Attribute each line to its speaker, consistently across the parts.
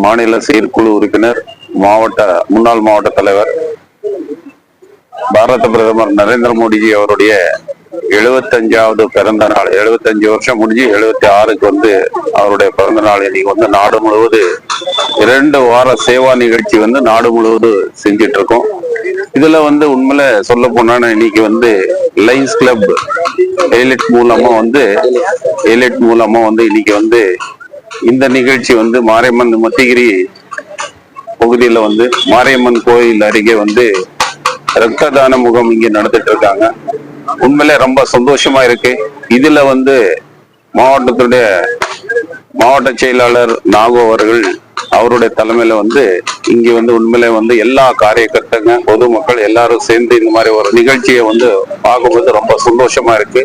Speaker 1: மாநில செயற்குழு உறுப்பினர் மாவட்ட முன்னாள் மாவட்ட தலைவர் பாரத பிரதமர் நரேந்திர மோடிஜி அவருடைய எழுபத்தஞ்சாவது பிறந்த நாள் எழுபத்தஞ்சு வருஷம் முடிஞ்சு எழுபத்தி ஆறுக்கு வந்து அவருடைய பிறந்த நாள் இன்னைக்கு வந்து நாடு முழுவதும் இரண்டு வார சேவா நிகழ்ச்சி வந்து நாடு முழுவதும் செஞ்சிட்டு இருக்கோம் இதுல வந்து உண்மையில சொல்ல போனா இன்னைக்கு வந்து லைன்ஸ் கிளப் எலிட் மூலமா வந்து எலிட் மூலமா வந்து இன்னைக்கு வந்து இந்த நிகழ்ச்சி வந்து மாரியம்மன் மத்திகிரி பகுதியில் வந்து மாரியம்மன் கோயில் அருகே வந்து ரத்த தான இங்கே இங்க இருக்காங்க உண்மையிலே ரொம்ப சந்தோஷமா இருக்கு. இதுல வந்து மாவட்டத்துடைய மாவட்ட செயலாளர் நாகோ அவர்கள் அவருடைய தலைமையில வந்து இங்க வந்து உண்மையிலே வந்து எல்லா காரியக்கர்த்தங்க பொதுமக்கள் எல்லாரும் சேர்ந்து இந்த மாதிரி ஒரு நிகழ்ச்சியை வந்து பார்க்கும்போது ரொம்ப சந்தோஷமா இருக்கு.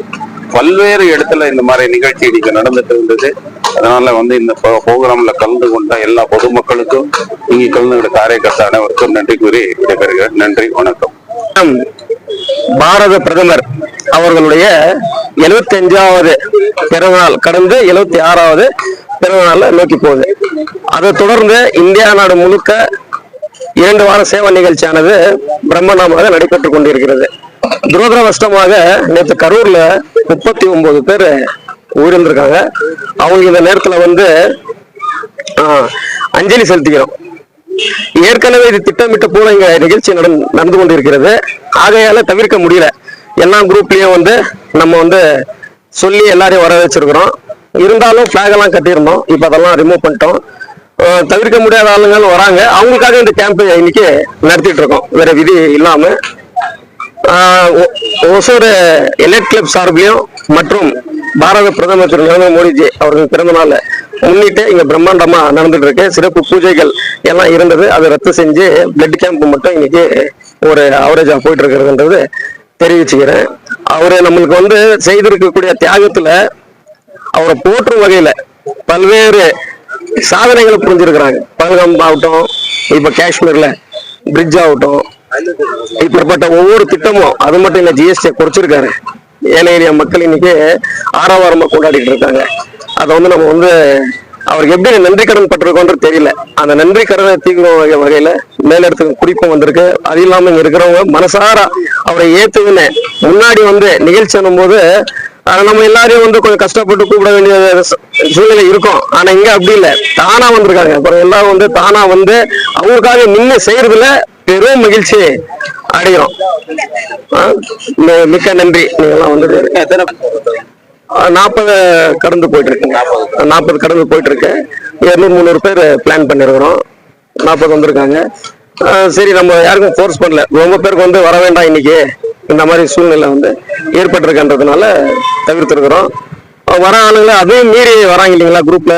Speaker 1: பல்வேறு இடத்துல இந்த மாதிரி நிகழ்ச்சி இன்னைக்கு நடந்துட்டு இருந்தது. அதனால வந்து இந்த ப்ரோக்ராம்ல கலந்து கொண்ட எல்லா பொதுமக்களுக்கும் இங்கே கலந்து காரியகர்த்தா அனைவருக்கும் நன்றி கூறி விடைபெறுகிறேன். நன்றி வணக்கம்.
Speaker 2: பாரத பிரதமர் அவர்களுடைய எழுபத்தி அஞ்சாவது பிறந்தநாள் கடந்து எழுபத்தி ஆறாவது பிறந்தநாள் நோக்கி போகுது. அதை தொடர்ந்து இந்தியா நாடு முழுக்க இரண்டு வார சேவை நிகழ்ச்சியானது பிரம்மாண்டமாக நடைபெற்றுக் கொண்டிருக்கிறது. துரதிரவஷ்டமாக நேற்று கரூர்ல முப்பத்தி ஒன்பது பேர் உயிரிழந்திருக்காங்க. அவங்க இந்த நேரத்துல வந்து அஞ்சலி செலுத்திக்கிறோம் ஏற்கனவே இது திட்டமிட்ட போல இங்க நிகழ்ச்சி நடந்து நடந்து கொண்டிருக்கிறது. ஆகையால தவிர்க்க முடியல. எல்லா குரூப்லயும் வந்து நம்ம வந்து சொல்லி எல்லாரையும் வர வச்சிருக்கிறோம் இருந்தாலும் பிளாக் எல்லாம் கட்டியிருந்தோம். இப்ப அதெல்லாம் ரிமூவ் பண்ணிட்டோம். தவிர்க்க முடியாத ஆளுங்களும் வராங்க. அவங்களுக்காக இந்த கேம்ப் இன்னைக்கு நடத்திட்டு இருக்கோம். வேற விதி இல்லாம. ஒசூர் எலெக்ட் கிளப் சார்பிலையும் மற்றும் பாரத பிரதமர் திரு நரேந்திர மோடிஜி அவர்கள் பிறந்த நாள் முன்னிட்டு இங்க பிரம்மாண்டமா நடந்துட்டு இருக்கு. சிறப்பு பூஜைகள் எல்லாம் இருந்தது. அதை ரத்து செஞ்சு பிளட் கேம்ப் மட்டும் இன்னைக்கு ஒரு அவரேஜா போயிட்டு இருக்கிறதுன்றது தெரிவிச்சுக்கிறேன். அவரு நம்மளுக்கு வந்து செய்திருக்கக்கூடிய தியாகத்துல அவரை போற்றும் வகையில பல்வேறு சாதனைகளை புரிஞ்சிருக்கிறாங்க. பல்கம் ஆகட்டும் இப்ப காஷ்மீர்ல பிரிட்ஜ் ஆகட்டும் இப்படிப்பட்ட ஒவ்வொரு திட்டமும் அது மட்டும் இல்ல ஜிஎஸ்டியை குறைச்சிருக்காரு. ஏழை ஏரியா மக்கள் இன்னைக்கு ஆரவாரமா கொண்டாடிட்டு இருக்காங்க. அதை வந்து நம்ம வந்து அவருக்கு எப்படி நன்றி கடன் பட்டிருக்கோன்றது தெரியல. அந்த நன்றி கடனை தீர்க்கும் வகை- வகையில மேலிடத்துக்கு குறிப்பும் வந்திருக்கு. அது இல்லாம இங்க இருக்கிறவங்க மனசார அவரை ஏத்துக்கின்னு முன்னாடி வந்து நிகழ்ச்சி போது நம்ம எல்லாரையும் வந்து கொஞ்சம் கஷ்டப்பட்டு கூப்பிட வேண்டிய சூழ்நிலை இருக்கும். ஆனா இங்க அப்படி இல்ல. தானா வந்திருக்காங்க. அப்புறம் எல்லாரும் வந்து தானா வந்து அவங்களுக்காக நின்று செய்யறதுல பெரும் மகிழ்ச்சி. அடையிறோம் ஆ, மிக்க நன்றி. நீங்க வந்தது நாற்பது கடந்து போயிட்டு இருக்குங்க நாற்பது கடந்து போயிட்டு இருக்கு இரநூறு முந்நூறு பேர் பிளான் பண்ணிருக்கிறோம். நாற்பது வந்திருக்காங்க. சரி நம்ம யாருக்கும் ஃபோர்ஸ் பண்ணல. ரொம்ப பேருக்கு வந்து வர வேண்டாம் இன்னைக்கு. இந்த மாதிரி சூழ்நிலை வந்து ஏற்பட்டிருக்கின்றதுனால தவிர்த்துருக்குறோம். வர ஆளுங்களை அதையும் மீறி வராங்க இல்லைங்களா குரூப்ல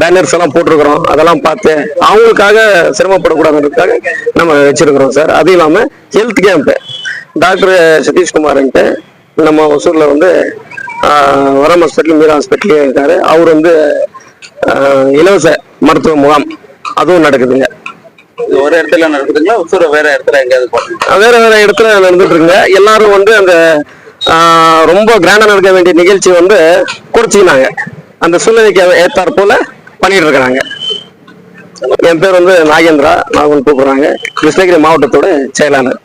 Speaker 2: பேனர்ஸ் எல்லாம் போட்டிருக்கிறோம். அதெல்லாம் பார்த்து அவங்களுக்காக சிரமப்படக்கூடாதுன்றதுக்காக நம்ம வச்சிருக்கிறோம் சார். அது இல்லாம ஹெல்த் கேம்ப் டாக்டர் சதீஷ்குமார்ன்ட்டு நம்ம ஒசூர்ல வந்து வரம் ஹாஸ்பிட்டல் மீரா ஹாஸ்பிட்டலே இருக்காரு. அவர் வந்து இலவச மருத்துவ முகாம் அதுவும் நடக்குதுங்க.
Speaker 3: இது ஒரு இடத்துல நடக்குதுங்களா? வேற இடத்துல எங்கேயாவது
Speaker 2: வேற வேற இடத்துல நடந்துட்டு இருக்குங்க. எல்லாரும் வந்து அந்த ரொம்ப கிராண்டா நடக்க வேண்டிய நிகழ்ச்சி வந்து குறைச்சிக்கினாங்க அந்த சூழ்நிலைக்கு ஏத்தாற் போல பண்ணிட்டு இருக்கிறாங்க என் பேர் வந்து நாகேந்திரா. நாகன் கூப்பிடுறாங்க. கிருஷ்ணகிரி மாவட்டத்தோட செயலாளர்.